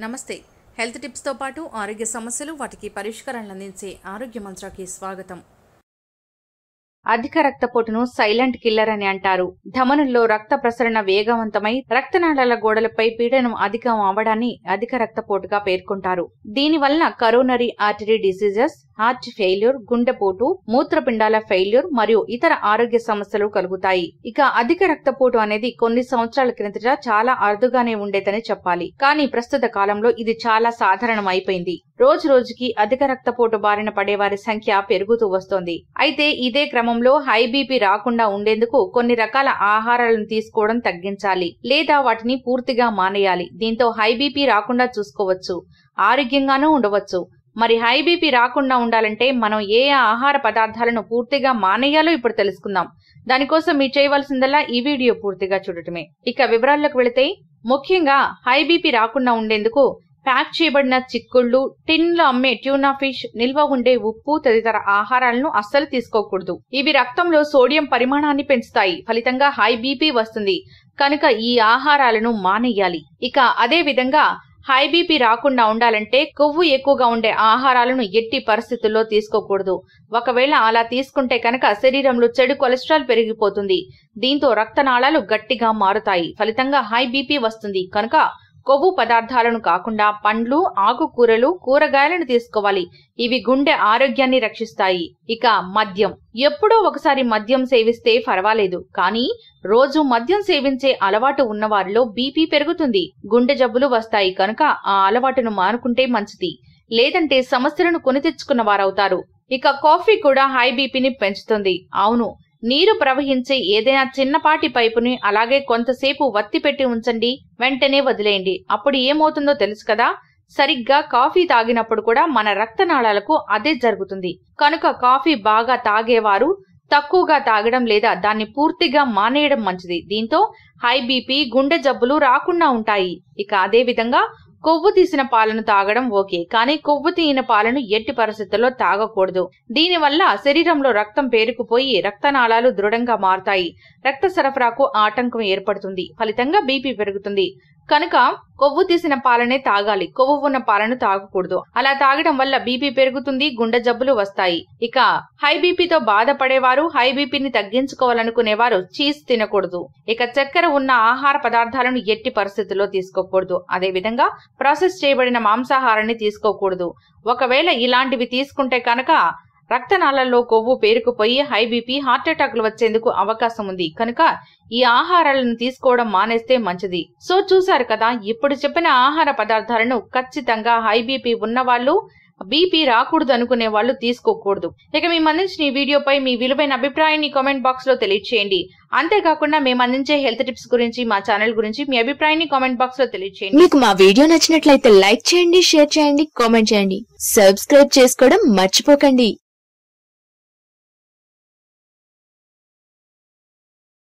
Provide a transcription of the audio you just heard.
నమస్తే. హెల్త్ టిప్స్తో పాటు ఆరోగ్య సమస్యలు వాటికి పరిష్కారాలను అందించే ఆరోగ్య మంత్రాకి స్వాగతం. అధిక రక్తపోటును సైలెంట్ కిల్లర్ అని అంటారు. ధమనుల్లో రక్త ప్రసరణ వేగవంతమై రక్తనాళాల గోడలపై పీడనం అధికం అవడాన్ని అధిక రక్తపోటుగా పేర్కొంటారు. దీనివలన coronary artery diseases heart failure గుండెపోటు మూత్రపిండాల ఫెయిల్యూర్ మరియు ఇతర ఆరోగ్య సమస్యలు కలుగుతాయి. ఇక అధిక రక్తపోటు అనేది కొన్ని సంవత్సరాల క్రిందట చాలా అరుదుగానే ఉండేదని చెప్పాలి. కానీ ప్రస్తుత కాలంలో ఇది చాలా సాధారణం అయిపోయింది రోజు రోజుకి అధిక రక్తపోటు బారిన పడేవారి సంఖ్య పెరుగుతూ వస్తోంది. అయితే ఇదే క్రమంలో హై బీపీ రాకుండా ఉండేందుకు కొన్ని రకాల ఆహారాలను తీసుకోవడం తగ్గించాలి. లేదా వాటిని పూర్తిగా మానేయాలి. దీంతో హై బీపీ రాకుండా చూసుకోవచ్చు. ఆరోగ్యంగానూ ఉండవచ్చు. మరి హై బీపీ రాకుండా ఉండాలంటే మనం ఏ ఆహార పదార్థాలను పూర్తిగా మానేయాలో ఇప్పుడు తెలుసుకుందాం. దానికోసం మీరు చేయవలసిందల్లా ఈ వీడియో పూర్తిగా చూడటమే. ఇక వివరాల్లోకి వెళితే ముఖ్యంగా హై బీపీ రాకుండా ఉండేందుకు ప్యాక్ చేయబడిన చిక్కుళ్ళు టిన్లో అమ్మే ట్యూనా ఫిష్ నిల్వ ఉండే ఉప్పు తదితర ఆహారాలను అస్సలు తీసుకోకూడదు. ఇవి రక్తంలో సోడియం పరిమాణాన్ని పెంచుతాయి. ఫలితంగా హై బీపీ వస్తుంది. కనుక ఈ ఆహారాలను మానేయాలి. ఇక అదే విధంగా హై బీపీ రాకుండా ఉండాలంటే కొవ్వు ఎక్కువగా ఉండే ఆహారాలను ఎట్టి పరిస్థితుల్లో తీసుకోకూడదు. ఒకవేళ అలా తీసుకుంటే కనుక శరీరంలో చెడు కొలెస్ట్రాల్ పెరిగిపోతుంది. దీంతో రక్తనాళాలు గట్టిగా మారుతాయి. ఫలితంగా హై బీపీ వస్తుంది. కనుక కొవ్వు పదార్థాలను కాకుండా పండ్లు ఆకుకూరలు కూరగాయలను తీసుకోవాలి. ఇవి గుండె ఆరోగ్యాన్ని రక్షిస్తాయి. ఇక మద్యం. ఎప్పుడో ఒకసారి మద్యం సేవిస్తే పర్వాలేదు కానీ రోజు మద్యం సేవించే అలవాటు ఉన్నవారిలో బీపీ పెరుగుతుంది. గుండె జబ్బులు వస్తాయి కనుక ఆ అలవాటును మానుకుంటే మంచిది. లేదంటే సమస్యలను కొని తెచ్చుకున్న వారవుతారు. ఇక కాఫీ కూడా హై బీపీని పెంచుతుంది. అవును నీరు ప్రవహించే ఏదైనా చిన్నపాటి పైపుని అలాగే కొంతసేపు వత్తి పెట్టి ఉంచండి వెంటనే వదిలేయండి. అప్పుడు ఏమవుతుందో తెలుసు కదా? సరిగ్గా కాఫీ తాగినప్పుడు కూడా మన రక్తనాళాలకు అదే జరుగుతుంది. కనుక కాఫీ బాగా తాగేవారు తక్కువగా తాగడం లేదా దాన్ని పూర్తిగా మానేయడం మంచిది. దీంతో హై బీపీ గుండె జబ్బులు రాకుండా ఉంటాయి. ఇక అదే విధంగా కొవ్వు తీసిన పాలను తాగడం ఓకే కానీ కొవ్వు తీయని పాలను ఎట్టి పరిస్థితుల్లో తాగకూడదు. దీనివల్ల శరీరంలో రక్తం పేరుకుపోయి రక్తనాళాలు దృఢంగా మారుతాయి. రక్త సరఫరాకు ఆటంకం ఏర్పడుతుంది. ఫలితంగా బీపీ పెరుగుతుంది. కనుక కొవ్వు తీసిన పాలనే తాగాలి. కొవ్వు ఉన్న పాలను తాగకూడదు. అలా తాగడం వల్ల బీపీ పెరుగుతుంది గుండె జబ్బులు వస్తాయి. ఇక హై బీపీతో బాధపడేవారు హై బీపీని తగ్గించుకోవాలనుకునేవారు చీజ్ తినకూడదు. ఇక చక్కెర ఉన్న ఆహార పదార్థాలను ఎట్టి పరిస్థితుల్లో తీసుకోకూడదు. అదే విధంగా ప్రాసెస్ చేయబడిన మాంసాహారాన్ని తీసుకోకూడదు. ఒకవేళ ఇలాంటివి తీసుకుంటే కనుక రక్తనాళాల్లో కొవ్వు పేరుకుపోయి హై బీపీ హార్ట్ అటాక్లు వచ్చేందుకు అవకాశం ఉంది. కనుక ఈ ఆహారాలను తీసుకోవడం మానేస్తే మంచిది. సో చూసారు కదా ఇప్పుడు చెప్పిన ఆహార పదార్థాలను ఖచ్చితంగా హై బీపీ ఉన్నవాళ్ళు బీపీ రాకూడదు అనుకునే వాళ్ళు తీసుకోకూడదు. ఇక మేము అందించిన ఈ వీడియోపై మీ విలువైన అభిప్రాయాన్ని కామెంట్ బాక్స్లో తెలియచేయండి. అంతేకాకుండా మేము అందించే హెల్త్ టిప్స్ గురించి మా ఛానల్ గురించి మీ అభిప్రాయాన్ని కామెంట్ బాక్స్లో తెలియచేయండి. మీకు మా వీడియో నచ్చినట్లయితే లైక్ చేయండి షేర్ చేయండి కామెంట్ చేయండి. సబ్స్క్రైబ్ చేసుకోవడం మర్చిపోకండి.